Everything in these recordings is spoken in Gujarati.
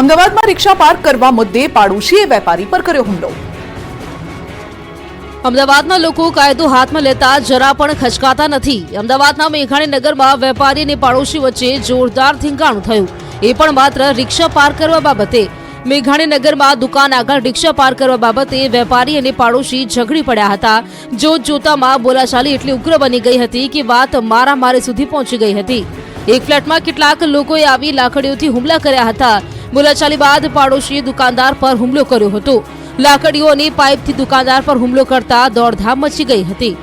અમદાવાદમાં રિક્ષા પાર્ક કરવા મુદ્દે પાડોશીએ વેપારી પર કર્યો હુમલો. અમદાવાદના લોકો કાયદો હાથમાં લેતા જરા પણ ખચકાતા નથી. અમદાવાદના મેઘાણી નગરમાં વેપારી અને પાડોશી વચ્ચે જોરદાર થીંગાણું થયું. એ પણ માત્ર રિક્ષા પાર્ક કરવા બાબતે. મેઘાણી નગરમાં દુકાન આગળ રિક્ષા પાર્ક કરવા બાબતે વેપારી અને પાડોશી ઝઘડી પડ્યા હતા. જોત જોતામાં બોલાચાલી એટલી ઉગ્ર બની ગઈ હતી કે વાત મારામારી સુધી પહોંચી ગઈ હતી. એક ફ્લેટમાં કેટલાક લોકોએ આવી લાકડીઓથી હુમલા કર્યા હતા. બોલાચાલી બાદ પાડોશીએ દુકાનદાર પર હુમલો કર્યો હતો. લાકડીઓ અને પાઇપથી દુકાનદાર પર હુમલો કરતા દોડધામ મચી ગઈ હતી.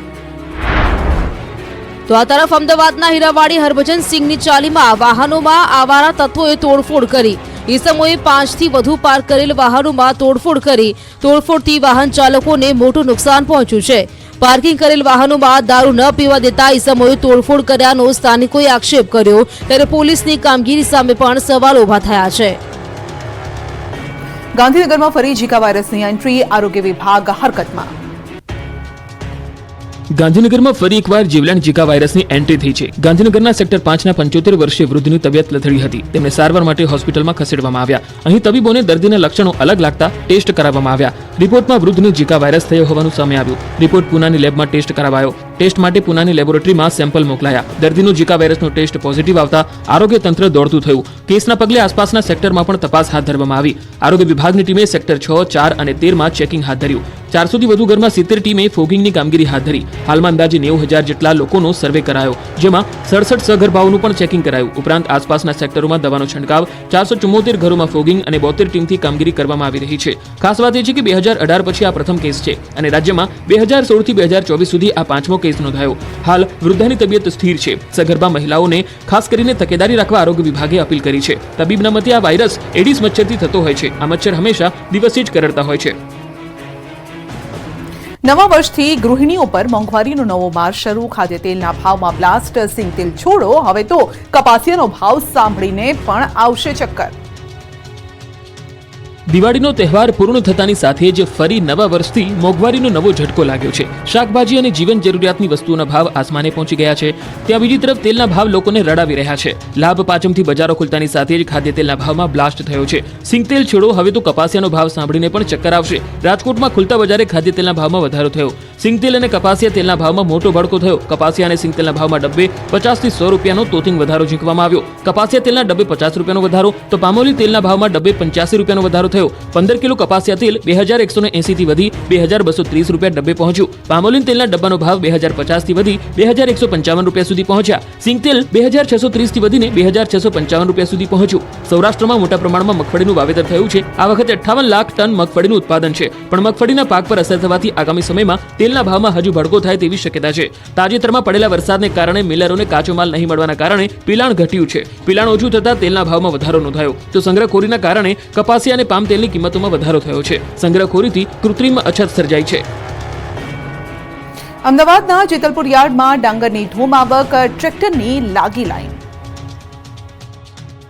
તો આ તરફ અમદાવાદના હીરાવાડી હરભજન સિંહની ચાલીમાં વાહનોમાં આવારા તત્વોએ તોડફોડ કરી. ઈસમોએ પાંચથી વધુ પાર્ક કરેલ વાહનોમાં તોડફોડ કરી તોડફોડથી વાહન ચાલકોને મોટું નુકસાન પહોંચ્યું છે. પાર્કિંગ કરેલ વાહનોમાં દારૂ ન પીવા દેતા ઈસમોએ તોડફોડ કર્યાનો સ્થાનિકોએ આક્ષેપ કર્યો. ત્યારે પોલીસની કામગીરી સામે પણ સવાલ ઊભા થયા છે. ગાંધીનગરમાં ફરી ઝીકા વાયરસની એન્ટ્રી, આરોગ્ય વિભાગ હરકતમાં. ગાંધીનગરમાં ફરી એકવાર જીવલેણ ઝીકા વાયરસની એન્ટ્રી થઈ છે. ગાંધીનગરના સેક્ટર પાંચના પંચોતેર વર્ષીય વૃદ્ધની તબિયત લથડી હતી. તેમને સારવાર માટે હોસ્પિટલમાં ખસેડવામાં આવ્યા. અહીં તબીબોને દર્દીના લક્ષણો અલગ લાગતા ટેસ્ટ કરાવવામાં આવ્યા. રિપોર્ટમાં વૃદ્ધને ઝીકા વાયરસ થયો હોવાનું સામે આવ્યું. રિપોર્ટ પુનાની લેબમાં ટેસ્ટ કરાવાયો. ટેસ્ટ માટે પુનાની લેબોરેટરીમાં સેમ્પલ મોકલાયા. દર્દીનું જીકા વાયરસનો ટેસ્ટ પોઝિટિવ આવતા આરોગ્ય તંત્ર દોડતું થયું. કેસના પગલે આસપાસના સેક્ટરમાં પણ તપાસ હાથ ધરવામાં આવી. આરોગ્ય વિભાગની ટીમે સેક્ટર છ, ચાર અને તેરમાં ચેકિંગ હાથ ધર્યું. ચારસોથી વધુ ઘરમાં સિત્તેર ટીમે ફોગિંગની કામગીરી હાથ ધરી. હાલમાં અંદાજે નેવું હજાર જેટલા લોકોનો સર્વે કરાયો, જેમાં સડસઠ સગર્ભાઓનું પણ ચેકિંગ કરાયું. ઉપરાંત આસપાસના સેક્ટરોમાં દવાનો છંટકાવ, ચારસો ચુમ્મોતેર ઘરોમાં ફોગિંગ અને બોતેર ટીમથી કામગીરી કરવામાં આવી રહી છે. ખાસ વાત એ છે કે બે હજાર અઢાર પછી આ પ્રથમ કેસ છે અને રાજ્યમાં બે હજાર સોળથી બે હજાર ચોવીસ સુધી આ પાંચમો કેસ નોંધાયો હાલ વૃદ્ધાની તબિયત સ્થિર છે. સગર્ભા મહિલાઓને ખાસ કરીને તકેદારી રાખવા આરોગ્ય વિભાગે અપીલ કરી છે. તબીબના મતે આ વાયરસ એડિસ મચ્છરથી થતો હોય છે. આ મચ્છર હંમેશા દિવસે જ કરડતા હોય છે. નવા વર્ષથી ગૃહિણીઓ પર મોંઘવારીનો નવો માર શરૂ. ખાદ્ય તેલના ભાવમાં બ્લાસ્ટ. સિંગ તેલ છોડો. હવે તો કપાસિયાનો ભાવ સાંભળીને પણ આવશે ચક્કર. દિવાળીનો તહેવાર પૂર્ણ થતાની સાથે જ ફરી નવા વર્ષથી મોંઘવારીનો નવો ઝટકો લાગ્યો છે. શાકભાજી અને જીવન જરૂરિયાતની વસ્તુઓના ભાવ આસમાને પહોંચી ગયા છે. ત્યાં બીજી તરફ તેલના ભાવ લોકોને રડાવી રહ્યા છે. લાભ પાચમથી બજારો ખુલતાની સાથે જ ખાદ્ય તેલના ભાવમાં બ્લાસ્ટ થયો છે. સિંગ તેલ છોડો હવે તો કપાસિયાનો ભાવ સાંભળીને પણ ચક્કર આવશે. રાજકોટમાં ખુલતા બજારે ખાદ્ય તેલના ભાવમાં વધારો થયો. સિંગ તેલ અને કપાસિયા તેલના ભાવમાં મોટો ભડકો થયો. કપાસિયા અને સિંગ તેલના ભાવમાં ડબ્બે પચાસથી સો રૂપિયાનો તોતિંગ વધારો ઝીંકવામાં આવ્યો. કપાસિયા તેલના ડબ્બે પચાસ રૂપિયાનો વધારો તો પામોલી તેલના ભાવમાં ડબ્બે પંચ્યાસી રૂપિયાનો વધારો થયો. પંદર કિલો કપાસિયા તેલ બે હજાર એકસો એસી થી વધી બે હજાર બસો ત્રીસ રૂપિયા ડબ્બે પહોંચ્યું. પામોલીન તેલના ડબ્બાનો ભાવ બે હજાર પચાસથી વધી બે હજાર એકસો પંચાવન રૂપિયા સુધી પહોંચ્યા. સિંગ તેલ બે હજાર છસો ત્રીસથી વધીને બે હજાર છસો પંચાવન રૂપિયા સુધી પહોંચ્યું. સૌરાષ્ટ્રમાં મોટા પ્રમાણમાં મગફળીનું વાવેતર થયું છે. આ વખતે અઠ્ઠાવન લાખ ટન મગફળીનું ઉત્પાદન છે. પણ મગફળીના પાક પર અસર થવાથી આગામી સમયમાં તેલના ભાવમાં હજુ ભડકો થાય તેવી શક્યતા છે. તાજેતરમાં પડેલા વરસાદને કારણે મિલરોને કાચો માલ નહીં મળવાના કારણે પિલાણ ઘટ્યું છે. પિલાણ ઓછું થતાં તેલના ભાવમાં વધારો નોંધાયો. તો સંગ્રહખોરીના કારણે કપાસિયા અને પામ તેલની કિંમતોમાં વધારો થયો છે. સંગ્રહખોરીથી કૃત્રિમ અછત સર્જાઈ છે. અમદાવાદના જેતલપુર યાર્ડમાં ડાંગરની ધૂમ આવક ટ્રેક્ટરની લાગી લાઈન.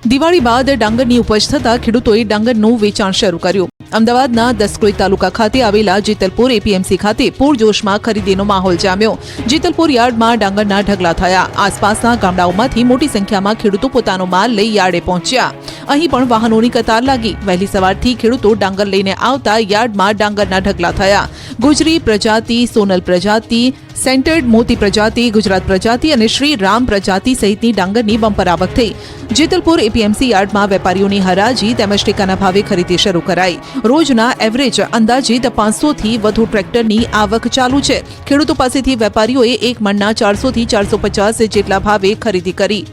દિવાળી બાદ ડાંગરની ઉપજ થતા ખેડૂતોએ ડાંગરનું વેચાણ શરૂ કર્યું. અમદાવાદના દસકોઈ તાલુકા ખાતે આવેલા જેતલપુર એપીએમસી ખાતે પૂરજોશમાં ખરીદીનો માહોલ જામ્યો. જેતલપુર યાર્ડમાં ડાંગરના ઢગલા થયા. આસપાસના ગામડાઓમાંથી મોટી સંખ્યામાં ખેડૂતો પોતાનો માલ લઈ યાર્ડે પહોંચ્યા. અહીં પણ વાહનોની કતાર લાગી. વહેલી સવારથી ખેડૂતો ડાંગર લઈને આવતા યાર્ડમાં ડાંગરના ઢગલા થયા. ગુજરી પ્રજાતિ, સોનલ પ્રજાતિ સેન્ટર્ડ મોતી પ્રજાતિ, ગુજરાત પ્રજાતિ અને શ્રી રામ પ્રજાતિ સહિતની ડાંગરની બમ્પર આવક થઈ. જેતલપુર એપીએમસી યાર્ડમાં વેપારીઓની હરાજી તેમજ ટેકાના ભાવે ખરીદી શરૂ કરાઈ. રોજના એવરેજ અંદાજિત પાંચસોથી વધુ ટ્રેક્ટરની આવક ચાલુ છે. ખેડૂતો પાસેથી વેપારીઓએ એક મણના ચારસોથી ચારસો પચાસ જેટલા ભાવે ખરીદી કરી.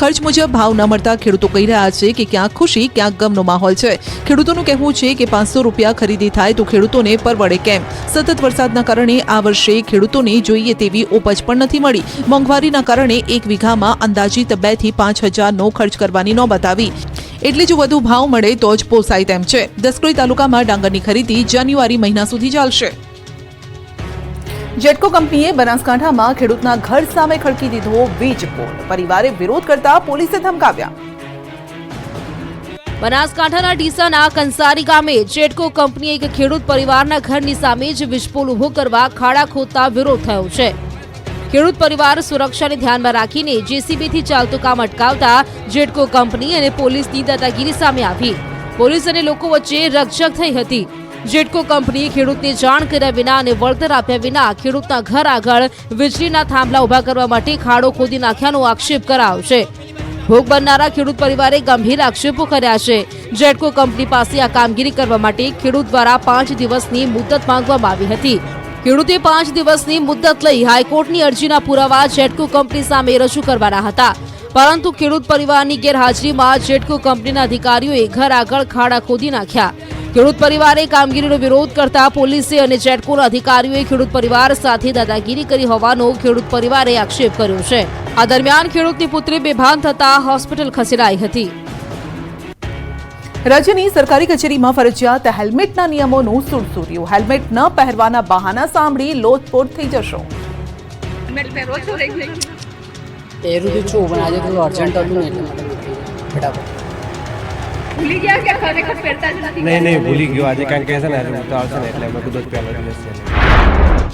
ખર્ચ મુજબ ભાવ ન મળતા ખેડૂતો કહી રહ્યા છે કે ક્યાંક ખુશી, ક્યાંક ગમનો માહોલ છે. ખેડૂતોનું કહેવું છે કે પાંચસો રૂપિયા ખરીદી થાય તો ખેડૂતોને પરવડે કેમ? સતત વરસાદના કારણે આ વર્ષે ખેડૂતોને જોઈએ તેવી ઉપજ પણ નથી મળી. મોંઘવારીના કારણે એક વીઘામાં અંદાજિત બેથી પાંચ હજારનો ખર્ચ કરવાની નોબત આવી એટલે જો વધુ ભાવ મળે તો જ પોસાય તેમ છે. દસકોઈ તાલુકામાં ડાંગરની ખરીદી જાન્યુઆરી મહિના સુધી ચાલશે. જેટકો કંપનીએ બનાસકાંઠામાં ખેડૂતના ઘર સામે ખડકી દીધો વીજ પોલ પરિવારે વિરોધ કરતા પોલીસે ધમકાવ્યા. બનાસકાંઠાના ડીસાના કંસારી ગામે જેટકો કંપનીએ એક ખેડૂત પરિવારના ઘરની સામે જ વીજપોલ ઊભો કરવા ખાડા ખોદતા વિરોધ થયો છે. ખેડૂત પરિવાર સુરક્ષાને ધ્યાનમાં રાખીને જેસીબીથી ચાલતું કામ અટકાવતા જેટકો કંપની અને પોલીસની દાદાગીરી સામે આવી. પોલીસ અને લોકો વચ્ચે રકઝક થઈ હતી. જેટકો કંપનીએ ખેડૂતને જાણ કર્યા વિના અને વળતર આપ્યા વિના ખેડૂતના ઘર આગળ વીજળીના થાંભલા ઊભા કરવા માટે ખાડો ખોદી નાખ્યાનો આક્ષેપ કરાયો છે ભોગ બનનારા ખેડૂત પરિવારે ગંભીર આક્ષેપો કર્યા છે. જેટકો કંપની પાસે આ કામગીરી કરવા માટે ખેડૂત દ્વારા પાંચ દિવસની મુદત માંગવામાં આવી હતી. ખેડૂતે પાંચ દિવસની મુદત લઈ હાઈકોર્ટની અરજીના પુરાવા જેટકો કંપની સામે રજૂ કરવાના હતા. પરંતુ ખેડૂત પરિવારની ગેરહાજરીમાં જેટકો કંપનીના અધિકારીઓએ ઘર આગળ ખાડા ખોદી નાખ્યા. ખેડૂત પરિવારે કામગીરીનો વિરોધ કરતા પોલીસે અને જેટકોના અધિકારીઓએ ખેડૂત પરિવાર સાથે દાદાગીરી કરી હોવાનો ખેડૂત પરિવારે આક્ષેપ કર્યો છે. આ દરમિયાન ખેડૂતની પુત્રી બેભાન થતા હોસ્પિટલ ખસેડાઈ હતી. રાજ્યની સરકારી કચેરીમાં ફરજિયાત હેલ્મેટના નિયમોનું સુરસુર્યું. હેલ્મેટ ન પહેરવાના બહાના સાંભળી લોટપોટ થઈ જશો. પહેરું તો છું પણ આજે થોડું અર્જન્ટ હતું એટલે ફટાફટ ભૂલી ગયા કે ખરેખર પહેરતા જ નથી? નહીં નહીં, ભૂલી ગયો. આજે કારણ કે છે ને, આજે ઉતાવળ ને, એટલે મેં કીધું પહેલો દિવસ છે.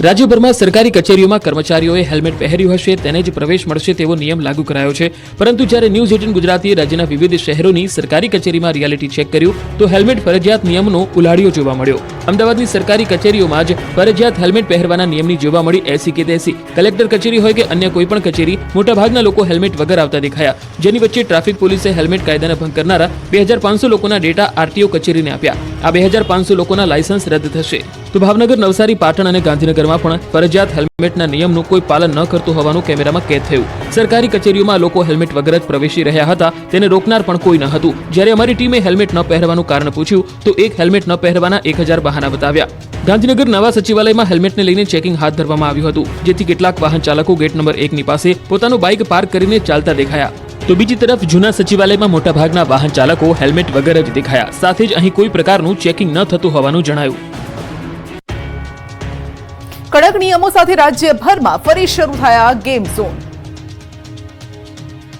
રાજ્યભરમાં સરકારી કચેરીઓમાં કર્મચારીઓએ હેલ્મેટ પહેર્યું હશે, તેને જ પ્રવેશ મળશે તેવો નિયમ લાગુ કરાયો છે. પરંતુ જ્યારે ન્યૂઝ એટીન ગુજરાતીએ રાજ્યના વિવિધ શહેરોની સરકારી કચેરીમાં રિયાલિટી ચેક કર્યું, તો હેલ્મેટ ફરજિયાત નિયમનો ઉલાડિયો જોવા મળ્યો. અમદાવાદની સરકારી કચેરીઓમાં જ ફરજિયાત હેલ્મેટ પહેરવાના નિયમની જોવા મળી એસી કે તેસી. કલેક્ટર કચેરી હોય કે અન્ય કોઈ પણ કચેરી, મોટાભાગના લોકો હેલ્મેટ વગર આવતા દેખાયા. જેની વચ્ચે ટ્રાફિક પોલીસે હેલ્મેટ કાયદાના ભંગ કરનારા બે હજાર પાંચસો લોકોના ડેટા આરટીઓ કચેરીને આપ્યા. આ બે હજાર પાંચસો લોકોના લાયસન્સ રદ થશે. તો ભાવનગર, નવસારી, પાટણ અને ગાંધીનગરમાં પણ ફરજિયાત હેલ્મેટના નિયમનું કોઈ પાલન ન કરતું હોવાનું કેમેરામાં કેદ થયું. સરકારી કચેરીઓમાં લોકો હેલ્મેટ વગર જ પ્રવેશી રહ્યા હતા. તેને રોકનાર પણ કોઈ ન હતું. જ્યારે અમારી ટીમે હેલ્મેટ ન પહેરવાનું કારણ પૂછ્યું, તો એક હેલ્મેટ ન પહેરવાના એક હજાર બહાના બતાવ્યા. ગાંધીનગર નવા સચિવાલયમાં હેલ્મેટને લઈને ચેકિંગ હાથ ધરવામાં આવ્યું હતું. જેથી કેટલાક વાહન ચાલકો ગેટ નંબર એકની પાસે પોતાનું બાઇક પાર્ક કરીને ચાલતા દેખાયા. તો બીજી તરફ, જૂના સચિવાલયમાં મોટાભાગના વાહન ચાલકો હેલ્મેટ વગર જ દેખાયા. સાથે જ અહીં કોઈ પ્રકારનું ચેકિંગ ન થતું હોવાનું જણાયું. કડક સાથે રાજ્યભરમાં ફરી શરૂ થયા game zone.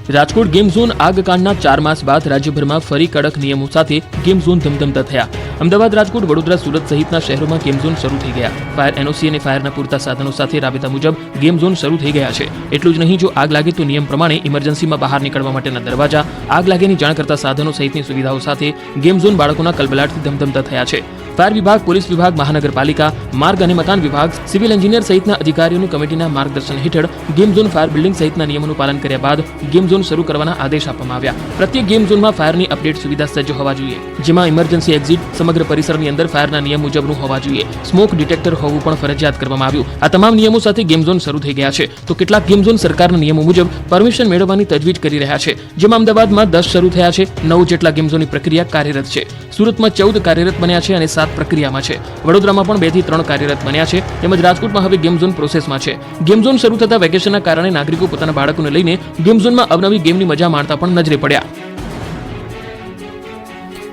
Rajkot game zone આગકાંડના ચાર માસ બાદ રાજ્યભરમાં ફરી કડક નિયમો સાથે ગેમ ઝોન ધમધમતા થયા. અમદાવાદ, રાજકોટ, વડોદરા, સુરત સહિતના શહેરોમાં ગેમ ઝોન શરૂ થઈ ગયા. ફાયર એનઓસી અને ફાયરના પૂરતા સાધનો સાથે રાબેતા મુજબ ગેમ ઝોન શરૂ થઈ ગયા છે. એટલું જ નહીં, જો આગ લાગે તો નિયમ પ્રમાણે ઇમરજન્સીમાં બહાર નીકળવા માટેના દરવાજા, આગ લાગેની જાણ કરતા સાધનો સહિતની સુવિધાઓ સાથે ગેમ ઝોન બાળકોના કલબલાટથી ધમધમતા થયા છે. ફાયર વિભાગ, પોલીસ વિભાગ, મહાનગરપાલિકા, માર્ગ અને મકાન વિભાગ, સિવિલ એન્જિનિયર સહિતના અધિકારીઓની કમિટીના માર્ગદર્શન હેઠળ ગેમ ઝોન ફાયર બિલ્ડિંગ સહિતના નિયમોનું પાલન કર્યા બાદ ગેમ ઝોન શરૂ કરવાના આદેશ આપવામાં આવ્યા. પ્રત્યેક ગેમ ઝોનમાં ફાયરની અપડેટ સુવિધા સજ્જ હોવા જોઈએ. જેમાં ઇમરજન્સી એક્ઝિટ સમગ્ર પરિસરની અંદર ફાયરના નિયમ મુજબનું હોવા જોઈએ. સ્મોક ડિટેક્ટર હોવું પણ ફરજિયાત કરવામાં આવ્યું. આ તમામ નિયમો સાથે ગેમ ઝોન શરૂ થઈ ગયા છે. તો કેટલાક ગેમ ઝોન સરકારના નિયમો મુજબ પરમિશન મેળવવાની તજવીજ કરી રહ્યા છે. જેમાં અમદાવાદમાં દસ શરૂ થયા છે. નવ જેટલા ગેમ ઝોનની પ્રક્રિયા કાર્યરત છે. સુરતમાં ચૌદ કાર્યરત બન્યા છે અને સાત પ્રક્રિયામાં છે. વડોદરામાં પણ બેથી ત્રણ કાર્યરત બન્યા છે, તેમજ રાજકોટમાં હવે ગેમ ઝોન પ્રોસેસમાં છે. ગેમ ઝોન શરૂ થતા વેકેશનના કારણે નાગરિકો પોતાના બાળકોને લઈને ગેમ ઝોનમાં અવનવી ગેમની મજા માણતા પણ નજરે પડ્યા.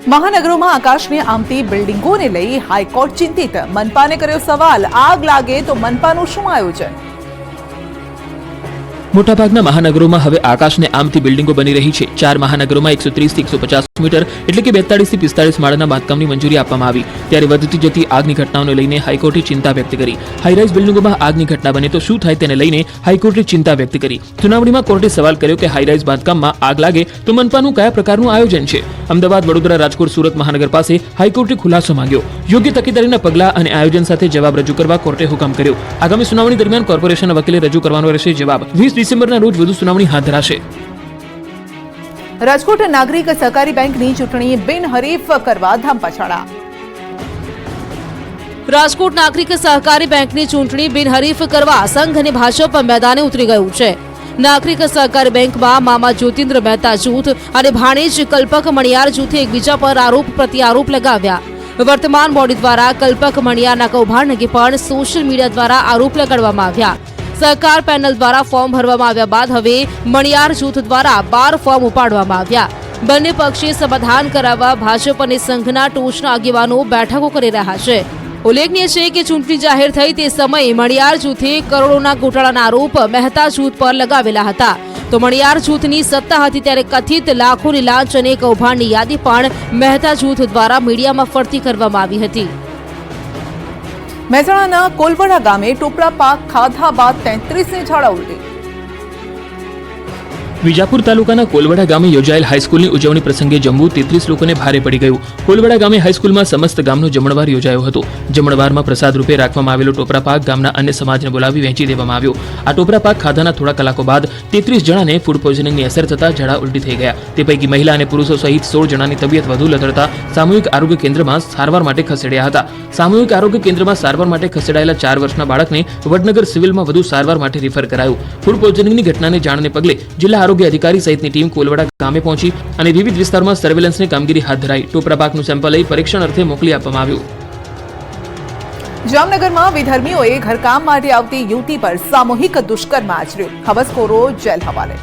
મહાનગરોમાં આકાશને આમતી બિલ્ડિંગોને લઈ હાઈકોર્ટ ચિંતિત. મનપાને કર્યો સવાલ, આગ લાગે તો મનપાનું શું આયોજન? મોટાભાગના મહાનગરોમાં હવે આકાશને આમથી બિલ્ડિંગો બની રહી છે. ચાર મહાનગરોમાં એકસો ત્રીસથી એકસો પચાસ મીટર એટલે કે બેતાળીસથી પિસ્તાળીસ માળના બાંધકામની મંજૂરી આપવામાં આવી. ત્યારે વધતી જતી આગની ઘટનાઓને લઈને હાઈકોર્ટે ચિંતા વ્યક્ત કરી. હાઈરાઇઝ બિલ્ડિંગોમાં આગની ઘટના બને તો શું થાય તેને લઈને હાઈકોર્ટે ચિંતા વ્યક્ત કરી. સુનાવણીમાં કોર્ટે સવાલ કર્યો કે હાઈરાઇઝ બાંધકામમાં આગ લાગે તો મનપાનું કયા પ્રકારનું આયોજન છે? અમદાવાદ, વડોદરા, રાજકોટ, સુરત, મહાનગર પાસે હાઈકોર્ટે ખુલાસો માંગ્યો. યોગ્ય તકેદારીના પગલાં અને આયોજન સાથે જવાબ રજૂ કરવા કોર્ટે હુકમ કર્યો. આગામી સુનાવણી દરમિયાન કોર્પોરેશનના વકીલે રજૂ કરવાનો રહેશે જવાબ. વીસ ડિસેમ્બરના રોજ વધુ સુનાવણી હાથ ધરાશે. રાજકોટ નાગરિક સહકારી બેંકની ચૂંટણી બિનહરીફ કરવા ધામપછાડા રાજકોટ નાગરિક સહકારી બેંકની ચૂંટણી બિનહરીફ કરવા સંઘ અને ભાજપ મેદાને ઉતરી ગયું છે. નાગરિક સહકારી બેંકમાં મામા જ્યોતિન્દ્ર મહેતા જૂથ અને ભાણેજ કલ્પક મણિયાર જૂથે એકબીજા પર આરોપ પ્રત્યારોપ લગાવ્યા. વર્તમાન બોડી દ્વારા કલ્પક મણિયારના કૌભાંડ અંગે પણ સોશિયલ મીડિયા દ્વારા આરોપ લગાડવામાં આવ્યા. સહકાર પેનલ દ્વારા ફોર્મ ભરવામાં આવ્યા બાદ હવે મણિયાર જૂથ દ્વારા બાર ફોર્મ ઉપાડવામાં આવ્યા. બંને પક્ષે સમાધાન કરાવવા ભાજપ અને સંઘના ટોચના આગેવાનો બેઠકો કરી રહ્યા છે. ઉલ્લેખનીય છે કે ચૂંટણી જાહેર થઈ તે સમયે મણિયાર જૂથે કરોડોના ગોટાળાના આરોપ મહેતા જૂથ પર લગાવેલા હતા. તો મણિયાર જૂથની સત્તા હતી ત્યારે કથિત લાખોની લાંચ અને કૌભાંડની યાદી પણ મહેતા જૂથ દ્વારા મીડિયામાં ફરતી કરવામાં આવી હતી. મહેસાણાના કોલવડા ગામે ટોપરા પાક ખાધા બાદ તેત્રીસની ઝાડા ઉલટી. વિજાપુર તાલુકાના કોલવડા ગામે યોજાયેલ હાઈસ્કૂલની ઉજવણી પ્રસંગે જમવું તેત્રીસ લોકોને ભારે પડી ગયું. કોલવડા ગામે હાઈસ્કૂલમાં સમસ્ત ગામનો જમણવાર યોજાયો હતો. જમણવારમાં પ્રસાદ રૂપે રાખવામાં આવેલો ટોપરા પાક ગામના અન્ય સમાજને બોલાવી વહેંચી દેવામાં આવ્યો. આ ટોપરા પાક ખાધાના થોડા કલાકો બાદ તેત્રીસ જણાને ફૂડ પોઈઝનિંગની અસર થતા ઝાડા ઉલટી થઈ ગયા. તે પૈકી મહિલા અને પુરુષો સહિત સોળ જણાની તબિયત વધુ લથડતા સામૂહિક આરોગ્ય કેન્દ્રમાં સારવાર માટે ખસેડ્યા હતા. સામૂહિક આરોગ્ય કેન્દ્રમાં સારવાર માટે ખસેડાયેલા ચાર વર્ષના બાળકને વડનગર સિવિલમાં વધુ સારવાર માટે રિફર કરાયું. ફૂડ પોઈઝનિંગની ઘટનાને જાણને પગલે જિલ્લા આરોગ્ય અધિકારી સહિતની ટીમ કોલવાડા ગામે પહોંચી અને વિવિધ વિસ્તારમાં સર્વેલન્સની કામગીરી હાથ ધરાઈ. ટોપરા પાકનું સેમ્પલ લઈ પરીક્ષણ અર્થે મોકલી આપવામાં આવ્યું. જામનગરમાં વિધર્મીઓએ ઘરકામ માટે આવતી યુવતી પર સામૂહિક દુષ્કર્મ આચર્યું. હવસખોરો જેલ હવાલે.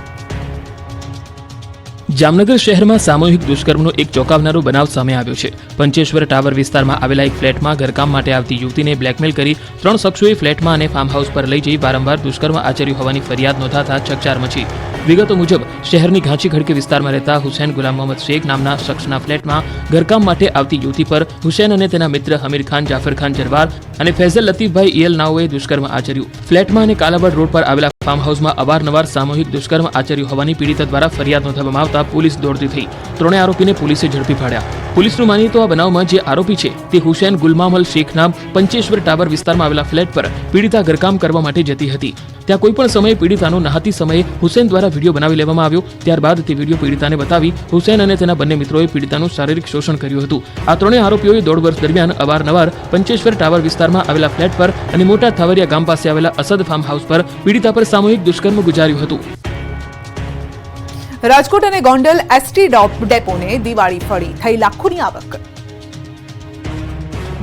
જામનગર શહેરમાં સામૂહિક દુષ્કર્મનો એક ચોંકાવનારો બનાવ સામે આવ્યો છે. પંચેશ્વર ટાવર વિસ્તારમાં આવેલા એક ફ્લેટમાં ઘરકામ માટે આવતી યુવતીને બ્લેકમેલ કરી ત્રણ શખ્સોએ ફ્લેટમાં અને ફાર્મ હાઉસ પર લઈ જઈ વારંવાર દુષ્કર્મ આચર્યું હોવાની ફરિયાદ નોંધાતા ચકચાર મચી. વિગતો મુજબ, શહેરની ઘાંચી ખડકે વિસ્તારમાં રહેતા હુસૈન ગુલામ મોહમ્મદ શેખ નામના શખ્સના ફ્લેટમાં ઘરકામ માટે આવતી યુવતી પર હુસૈન અને તેના મિત્ર હમીર ખાન, જાફર ખાન જરવાર અને ફૈઝલ લતીફભાઈ ઇયલ નાઓએ દુષ્કર્મ આચર્યું. ફ્લેટમાં અને કાલાવાડ રોડ પર આવેલા ફાર્મ હાઉસમાં અવારનવાર સામૂહિક દુષ્કર્મ આચર્યું હોવાની પીડિતા દ્વારા ફરિયાદ નોંધવામાં આવતા પોલીસ દોડતી થઈ. ત્રણે આરોપીને પોલીસે ઝડપી પાડ્યા. પોલીસનું માનીએ તો આ બનાવમાં જે આરોપી છે, તે હુસૈન ગુલમામલ શેખના પંચેશ્વર ટાવર વિસ્તારમાં આવેલા ફ્લેટ પર પીડિતા ઘરકામ કરવા માટે જતી હતી. ત્યાં કોઈ સમયે પીડિતાનો નહાતી સમયે હુસેન દ્વારા વીડિયો બનાવી લેવામાં આવ્યો. ત્યારબાદ તે વીડિયો પીડિતાને બતાવી હુસેન અને તેના બંને મિત્રોએ પીડિતાનું શારીરિક શોષણ કર્યું હતું. આ ત્રણેય આરોપીઓએ દોઢ વર્ષ દરમિયાન અવારનવાર પંચેશ્વર ટાવર વિસ્તારમાં આવેલા ફ્લેટ પર અને મોટા થાવરિયા ગામ પાસે આવેલા અસદ ફાર્મ હાઉસ પર પીડિતા પર સામૂહિક દુષ્કર્મ ગુજાર્યું હતું. રાજકોટ અને ગોંડલ એસટી ડેપોને દિવાળી ફળી થઈ લાખોની આવક.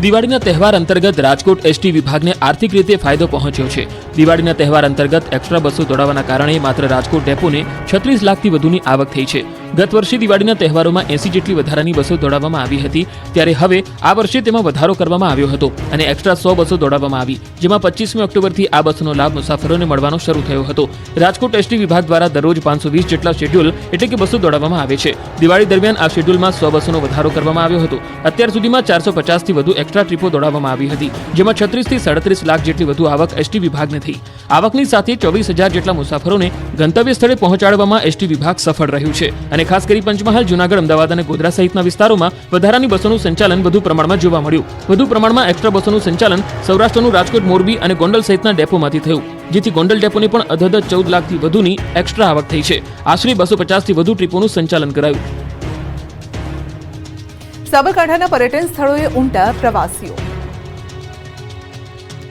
દિવાળીના તહેવાર અંતર્ગત રાજકોટ એસટી વિભાગને આર્થિક રીતે ફાયદો પહોંચ્યો છે. દિવાળીના તહેવાર અંતર્ગત એક્સ્ટ્રા બસો દોડાવવાના કારણે માત્ર રાજકોટ ડેપોને છત્રીસ લાખથી વધુની આવક થઈ છે. ગત વર્ષે દિવાળીના તહેવારોમાં એસી જેટલી વધારાની બસો દોડાવવામાં આવી હતી. ત્યારે હવે આ વર્ષે તેમાં વધારો કરવામાં આવ્યો હતો અને એક્સ્ટ્રા સો બસો દોડાવવામાં આવી, જેમાં પચીસમી ઓક્ટોબરથી આ બસનો લાભ મુસાફરોને મળવાનો શરૂ થયો હતો. રાજકોટ એસટી વિભાગ દ્વારા દરરોજ પાંચસો વીસ જેટલા શેડ્યુલ એટલે કે બસો દોડાવવામાં આવે છે. દિવાળી દરમિયાન આ શેડ્યુલમાં સો બસોનો વધારો કરવામાં આવ્યો હતો. અત્યાર સુધીમાં ચારસો પચાસથી વધુ એક્સ્ટ્રા ટ્રીપો દોડાવવામાં આવી હતી, જેમાં છત્રીસથી સાડત્રીસ લાખ જેટલી વધુ આવક એસટી વિભાગને થઈ આવકની સાથે ચોવીસ હજાર જેટલા મુસાફરોને ગંતવ્ય સ્થળે પહોંચાડવામાં એસટી વિભાગ સફળ રહ્યું છે અને ખાસ કરી પંચમહાલ, જુનાગઢ, અમદાવાદ અને ગોધરા સહિતના વિસ્તારોમાં વધારાની બસોનું સંચાલન વધુ પ્રમાણમાં જોવા મળ્યું. વધુ પ્રમાણમાં એક્સ્ટ્રા બસોનું સંચાલન સૌરાષ્ટ્રનું રાજકોટ, મોરબી અને ગોંડલ સહિતના ડેપોમાંથી થયું. જેથી ગોંડલ ડેપોની પણ અધધ ચૌદ લાખથી વધુની એક્સ્ટ્રા આવક થઈ છે. આશરે બસો પચાસથી વધુ ટ્રીપોનું સંચાલન કરાયું. સાબરકાંઠાના પર્યટન સ્થળોએ ઉમટા પ્રવાસીઓ.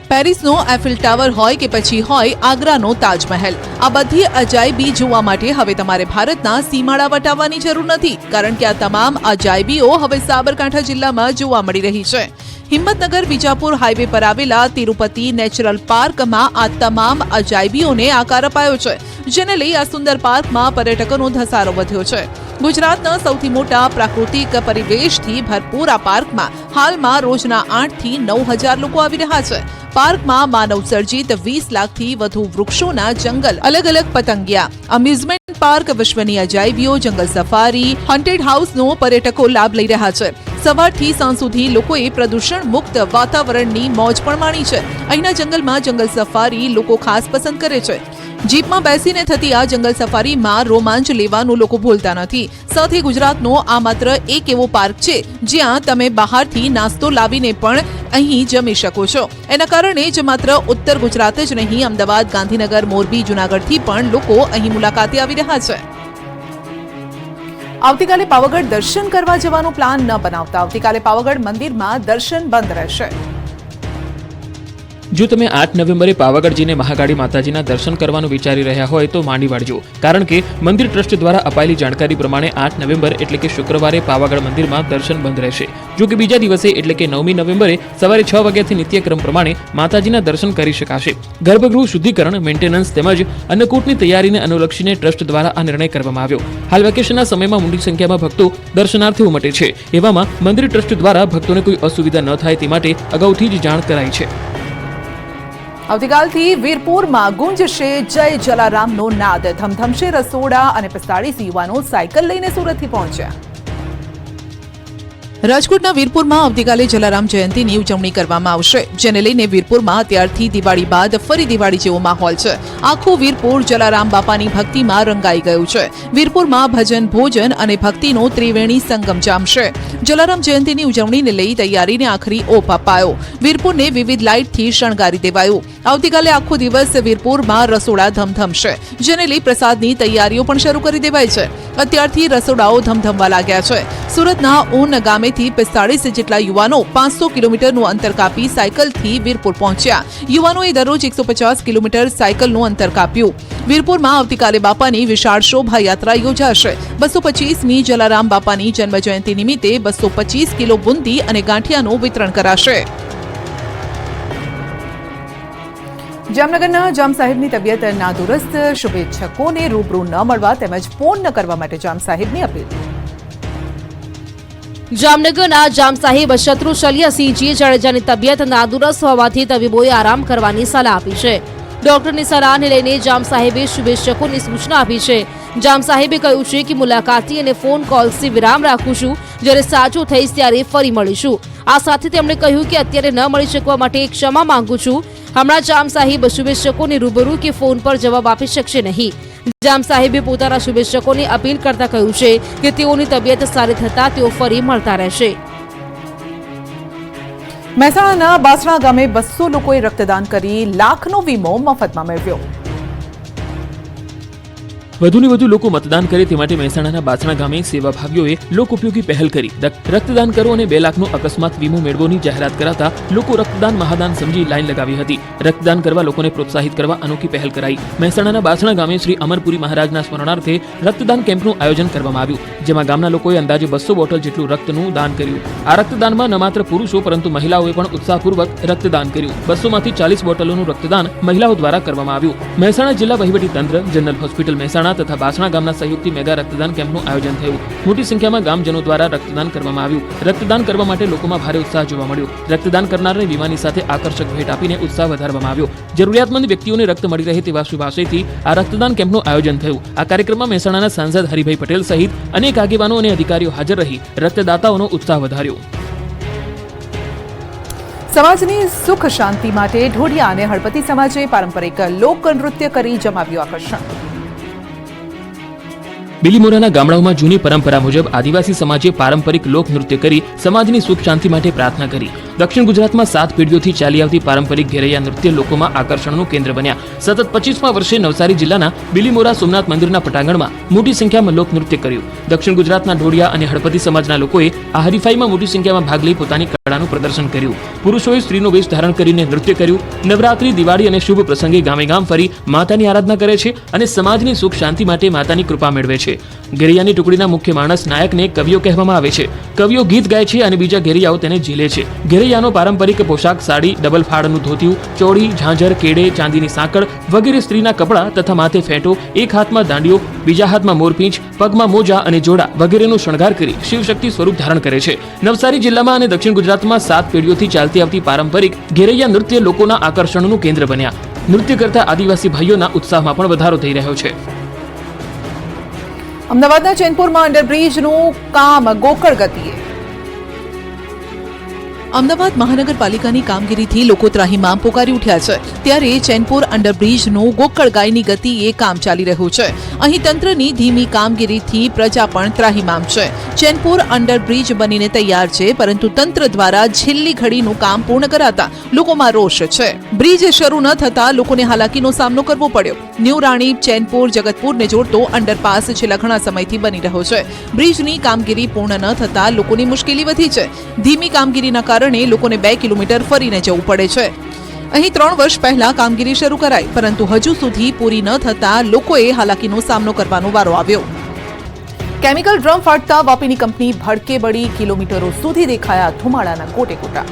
પેરિસનો એફિલ ટાવર હોય કે પછી હોય, આગ્રાનો તાજમહેલ. આ બધી અજાયબી જોવા માટે હવે તમારે ભારતના સીમાડા વટાવવાની જરૂર નથી, કારણ કે આ તમામ અજાયબીઓ હવે સાબરકાંઠા જિલ્લામાં જોવા મળી રહી છે. હિંમતનગર, વિજાપુર હાઈવે પર આવેલા તિરુપતિ નેચરલ પાર્કમાં આ તમામ અજાયબીઓને આકાર અપાયો છે, જેને લઈ આ સુંદર પાર્કમાં પર્યટકોનો ધસારો વધ્યો છે. ગુજરાતના સૌથી મોટા પ્રાકૃતિક પરિવેશથી ભરપૂર આ પાર્કમાં હાલમાં રોજના આઠથી નવ હજાર લોકો આવી રહ્યા છે. પાર્કમાં માનવ સર્જિત વીસ લાખથી વધુ વૃક્ષોના જંગલ અલગ અલગ પતંગિયા, અમ્યુઝમેન્ટ પાર્ક વિશ્વની અજાયબીઓ, જંગલ સફારી, હન્ટેડ હાઉસનો પર્યટકો લાભ લઈ રહ્યા છે. સવારથી સાંજ સુધી લોકોએ પ્રદૂષણ મુક્ત વાતાવરણની મોજ પણ માણી છે. અહીંના જંગલમાં જંગલ સફારી લોકો ખાસ પસંદ કરે છે. જીપમાં બેસીને થતી આ જંગલ સફારીમાં રોમાંચ લેવાનું લોકો ભૂલતા નથી. સાથે ગુજરાતનો આ માત્ર એક એવો પાર્ક છે, જ્યાં તમે બહારથી નાસ્તો લાવીને પણ અહીં જમી શકો છો. એના કારણે જ માત્ર ઉત્તર ગુજરાત જ નહીં, અમદાવાદ, ગાંધીનગર, મોરબી, જુનાગઢથી પણ લોકો અહીં મુલાકાતે આવી રહ્યા છે. આવતીકાલે પાવાગઢ દર્શન કરવા જવાનો પ્લાન ન બનાવતા આવતીકાલે પાવાગઢ મંદિરમાં દર્શન બંધ રહેશે. જો તમે આઠ નવેમ્બરે પાવાગઢ જઈને મહાકાળી માતાજીના દર્શન કરવાનું વિચારી રહ્યા હોય તો માંડી વાળજો. કારણ કે મંદિર ટ્રસ્ટ દ્વારા અપાયેલી જાણકારી પ્રમાણે આઠ નવેમ્બર એટલે કે શુક્રવારે પાવાગઢ મંદિરમાં દર્શન બંધ રહેશે. જો કે બીજા દિવસે એટલે કે નવમી નવેમ્બરે સવારે છ વાગ્યાથી નિત્યક્રમ પ્રમાણે માતાજીના દર્શન કરી શકાશે. ગર્ભગૃહ શુદ્ધિકરણ મેન્ટેનન્સ તેમજ અન્નકૂટની તૈયારીને અનુલક્ષીને ટ્રસ્ટ દ્વારા આ નિર્ણય કરવામાં આવ્યો. હાલ વેકેશનના સમયમાં મોટી સંખ્યામાં ભક્તો દર્શનાર્થે ઉમટે છે. એવામાં મંદિર ટ્રસ્ટ દ્વારા ભક્તોને કોઈ અસુવિધા ન થાય તે માટે અગાઉથી જ જાણ કરાઈ છે. આવતીકાલથી વીરપુરમાં ગુંજશે જય જલારામનો નાદ. ધમધમશે રસોડા અને પિસ્તાળીસ યુવાનો સાયકલ લઈને સુરતથી પહોંચ્યા. રાજકોટના વીરપુરમાં આવતીકાલે જલારામ જયંતિની ઉજવણી કરવામાં આવશે. જેને લઈને વીરપુરમાં અત્યારથી દિવાળી બાદ ફરી દિવાળી જેવો માહોલ છે. આખું વીરપુર જલારામ બાપાની ભક્તિમાં રંગાઈ ગયું છે. વીરપુરમાં ભજન, ભોજન અને ભક્તિનો ત્રિવેણી સંગમ જામશે. જલારામ જયંતિની ઉજવણીને લઈ તૈયારીને આખરી ઓપ અપાયો. વીરપુરને વિવિધ લાઇટથી શણગારી દેવાયું. આવતીકાલે આખો દિવસ વીરપુરમાં રસોડા ધમધમશે. જેને લઈ પ્રસાદની તૈયારીઓ પણ શરૂ કરી દેવાઈ છે. અત્યારથી રસોડાઓ ધમધમવા લાગ્યા છે. સુરતના ઊન ગામેથી પિસ્તાળીસ જેટલા યુવાનો પાંચસો કિલોમીટરનું અંતર કાપી સાયકલથી વીરપુર પહોંચ્યા. યુવાનોએ દરરોજ એકસો પચાસ કિલોમીટર સાયકલનું અંતર કાપ્યું. વીરપુરમાં આવતીકાલે બાપાની વિશાળ શોભાયાત્રા યોજાશે. બસો પચીસમી જલારામ બાપાની જન્મજયંતિ નિમિત્તે બસો પચીસ કિલો બુંદી અને ગાંઠિયાનું વિતરણ કરાશે. જામનગરના જામ સાહેબની તબિયત નાદુરસ્ત. શુભેચ્છકોને રૂબરૂ ન મળવા તેમજ ફોન ન કરવા માટે જામ સાહેબની અપીલ. જામનગરના જામ સાહેબ શત્રુ શલ્યસિંહજીએ જાડેજાની તબિયત નાદુરસ્ત હોવાથી તબીબોએ આરામ કરવાની સલાહ આપી છે. ડોક્ટરની સલાહને લઈને જામ સાહેબે શુભેચ્છકોની સૂચના આપી છે. જામ સાહેબે કહ્યું છે કે મુલાકાતી અને ફોન કોલ્સથી વિરામ રાખું છું. જ્યારે સાચું થઈશ ત્યારે ફરી મળીશું. આ સાથે તેમણે કહ્યું કે અત્યારે ન મળી શકવા માટે ક્ષમા માંગુ છું. હમણાં જામ સાહેબ શુભેચ્છકોને રૂબરૂ કે ફોન પર જવાબ આપી શકશે નહીં. જામ સાહેબે પોતાના શુભેચ્છકોને અપીલ કરતા કહ્યું છે કે તેઓની તબિયત સારી થતા તેઓ ફરી મળતા રહેશે. મહેસાણાના બાસણા ગામે બસો લોકોએ રક્તદાન કરી લાખનો વીમો મફતમાં મેળવ્યો. વધુને વધુ લોકો મતદાન કરે તે માટે મહેસાણાના બાસણા ગામે સેવાભાવીઓએ લોકોપયોગી પહેલ કરી. રક- રક્તદાન કરો અને બે લાખનો અકસ્માત વીમો મેળવોની જાહેરાત કરાતા લોકો રક્તદાન મહાદાન સમજી લાઈન લગાવી હતી. રક્તદાન કરવા લોકોને પ્રોત્સાહિત કરવા અનોખી પહેલ કરાઈ. મહેસાણાના બાસણા ગામે શ્રી અમરપુરી મહારાજના સ્મરણાર્થે રક્તદાન કેમ્પનું આયોજન કરવામાં આવ્યું, જેમાં ગામના લોકોએ અંદાજે બસો બોટલ જેટલું રક્તનું દાન કર્યું. આ રક્તદાનમાં ન માત્ર પુરુષો, પરંતુ મહિલાઓએ પણ ઉત્સાહપૂર્વક રક્તદાન કર્યું. બસોમાંથી ચાલીસ બોટલોનું રક્તદાન મહિલાઓ દ્વારા કરવામાં આવ્યું. મહેસાણા જિલ્લા વહીવટી તંત્ર, જનરલ હોસ્પિટલ મહેસાણા તથા બાસણા ગામના સહયોગથી મેગા રક્તદાન કેમ્પનું આયોજન થયું. મોટી સંખ્યામાં ગામજનો દ્વારા રક્તદાન કરવામાં આવ્યું. રક્તદાન કરવા માટે લોકોમાં ભારે ઉત્સાહ જોવા મળ્યો. રક્તદાન કરનારને વિમાની સાથે આકર્ષક ભેટ આપીને ઉત્સાહ વધારવામાં આવ્યો. જરૂરિયાતમંદ વ્યક્તિઓને રક્ત મળી રહે તેવા શુભ આ રક્તદાન કેમ્પનું આયોજન થયું. આ કાર્યક્રમમાં મહેસાણાના સાંસદ હરિભાઈ પટેલ સહિત અનેક આગેવાનો અને અધિકારીઓ હાજર રહી રક્તદાતાઓનો ઉત્સાહ વધાર્યો. સમાજની સુખ શાંતિ માટે ઢોડિયા અને હળપતિ સમાજે પારંપરિક લોક નૃત્ય કરી જમાવ્યું આકર્ષણ. બિલીમોરાના ગામડાઓમાં જૂની પરંપરા મુજબ આદિવાસી સમાજે પારંપરિક લોક નૃત્ય કરી સમાજની સુખ શાંતિ માટે પ્રાર્થના કરી. દક્ષિણ ગુજરાતમાં સાત પેઢીઓથી ચાલી આવતી પારંપરિક ઘેરૈયા નૃત્ય લોકોમાં આકર્ષણનું કેન્દ્ર બન્યા. સતત પચીસમાં વર્ષે નવસારી જિલ્લાના બિલીમોરા સોમનાથ મંદિરના પટાંગણમાં મોટી સંખ્યામાં લોક નૃત્ય કર્યું. દક્ષિણ ગુજરાતના ઢોળિયા અને હળપતિ સમાજના લોકોએ આ હરીફાઈમાં મોટી સંખ્યામાં ભાગ લઈ પોતાની કળાનું પ્રદર્શન કર્યું. પુરુષોએ સ્ત્રીનો વેશ ધારણ કરીને નૃત્ય કર્યું. નવરાત્રી, દિવાળી અને શુભ પ્રસંગે ગામે ગામ ફરી માતાની આરાધના કરે છે અને સમાજની સુખ શાંતિ માટે માતાની કૃપા મેળવે છે. ઘેરિયાની ટુકડીના મુખ્ય માણસ નાયકને કવિઓ કહેવામાં આવે છે. કવિઓ ગીત ગાય છે અને બીજા ઘેરિયાઓ તેને ઝીલે છે. ઘેરિયાનો પારંપરિક પોશાક સાડી, ડબલ ફાળનું ધોતિયું, ચોળી, ઝાંઝર કેડે ચાંદીની સાંકળ, વગેરે સ્ત્રીના કપડાં તથા માથે ફેંટો, એક હાથમાં દાંડીઓ, બીજા હાથમાં મોરપીંછ પગમાં મોજા અને જોડા વગેરેનો શણગાર કરી શિવશક્તિ સ્વરૂપ ધારણ કરે છે. નવસારી જિલ્લામાં અને દક્ષિણ ગુજરાતમાં સાત પેઢીઓથી ચાલતી આવતી પારંપરિક ઘેરૈયા નૃત્ય લોકોના આકર્ષણનું કેન્દ્ર બન્યા. નૃત્ય કરતા આદિવાસી ભાઈઓના ઉત્સાહમાં પણ વધારો થઈ રહ્યો છે. અમદાવાદના ચેનપુરમાં અંડરબ્રિજનું કામ ગોકળ ગતિએ. અમદાવાદ મહાનગરપાલિકાની કામગીરીથી લોકો ત્રાહિમામ પોકારી ઉઠ્યા છે. ત્યારે ચેનપુર અંડરબ્રિજનો ગોકળ ગાયની ગતિએ કામ ચાલી રહ્યું છે. અહીં તંત્રની ધીમી કામગીરીથી પ્રજા પણ ત્રાહીમામ છે. ચેનપુર અંડરબ્રિજ બનીને તૈયાર છે, પરંતુ તંત્ર દ્વારા છેલ્લી ઘડીનું કામ પૂર્ણ કરાતા લોકોમાં રોષ છે. બ્રિજ શરૂ ન થતા લોકોને હાલાકીનો સામનો કરવો પડ્યો. ન્યૂ રાણી ચેનપુર જગતપુરને જોડતો અંડરપાસ છેલ્લા ઘણા સમયથી બની રહ્યો છે. બ્રિજની કામગીરી પૂર્ણ ન થતા લોકોની મુશ્કેલી વધી છે. ધીમી કામગીરીના કારણે લોકોને બે કિલોમીટર ફરીને જવું પડે છે. અહીં ત્રણ વર્ષ પહેલા કામગીરી શરૂ કરાઈ, પરંતુ હજુ સુધી પૂરી ન થતા લોકોએ હાલાકીનો સામનો કરવાનો વારો આવ્યો. કેમિકલ ડ્રમ ફાટતા વાપીની કંપની ભડકે બળી કિલોમીટરો સુધી દેખાયા ધુમાડાના કોટે કોટા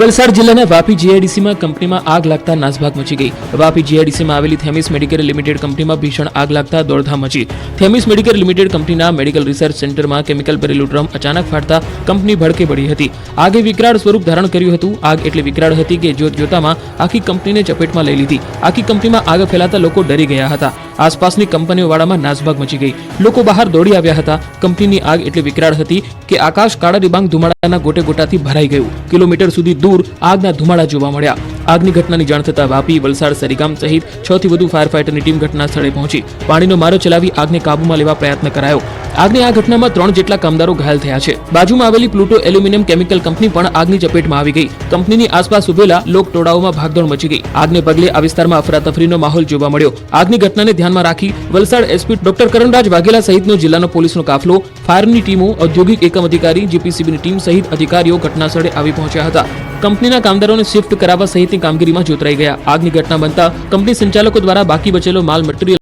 વલસાડ જિલ્લાના વાપી જીઆઈડીસીમાં કંપનીમાં આગ લાગતા નાસભાગ મચી ગઈ. વાપી જીઆઈડીસીમાં આવેલી થેમિસ મેડિકેર લિમિટેડ કંપનીમાં ભીષણ આગ લાગતા દોડધામ મચી. થેમિસ મેડિકેર લિમિટેડ કંપનીના મેડિકલ રિસર્ચ સેન્ટરમાં કેમિકલ ભરેલું ડ્રમ અચાનક ફાટતા કંપની ભડકે પડી હતી. આગે વિકરાળ સ્વરૂપ ધારણ કર્યું હતું. આગ એટલી વિકરાળ હતી કે જોત જોતામાં આખી કંપનીને ચપેટમાં લઈ લીધી. આખી કંપનીમાં આગ ફેલાતા લોકો ડરી ગયા હતા. આસપાસની કંપનીઓ વાળામાં નાસભાગ મચી ગઈ. લોકો બહાર દોડી આવ્યા હતા. કંપનીની આગ એટલી વિકરાળ હતી કે આકાશ કાળા ડિબાંગ ધુમાડાના ગોટે ગોટાથી ભરાઈ ગયું. કિલોમીટર સુધી દૂર આગના ધુમાડા જોવા મળ્યા. આગની ઘટનાની જાણ થતાં વાપી વલસાડ સરીગામ સહિત છ થી વધુ ફાયર ફાઈટરની ટીમ ઘટના સ્થળે પહોંચી. પાણીનો મારો ચલાવી આગને કાબૂમાં લેવા પ્રયત્ન કરાયો. આગની આ ઘટનામાં ત્રણ જેટલા કામદારો ઘાયલ થયા છે. બાજુમાં આવેલી પ્લુટો એલ્યુમિનિયમ કેમિકલ કંપની પણ આગની ચપેટમાં આવી ગઈ. કંપનીની આસપાસ ઉભેલા લોક ટોળાઓમાં ભાગદોડ મચી ગઈ. આગને પગલે આ વિસ્તારમાં અફરાતફરીનો માહોલ જોવા મળ્યો. આગની ઘટનાને ધ્યાનમાં રાખી વલસાડ એસપી ડોક્ટર કરણરાજ વાઘેલા સહિતનો જિલ્લાનો પોલીસનો કાફલો, ફાયરની ટીમો, ઔદ્યોગિક એકમ અધિકારી, જીપીસીબીની ટીમ સહિત અધિકારીઓ ઘટના સ્થળે આવી પહોંચ્યા હતા. કંપનીના કામદારોને શિફ્ટ કરાવવા સહિતની કામગીરીમાં જોતરાઈ ગયા. આગની ઘટના બનતા કંપની સંચાલકો દ્વારા બાકી બચેલો માલ મટીરીયલ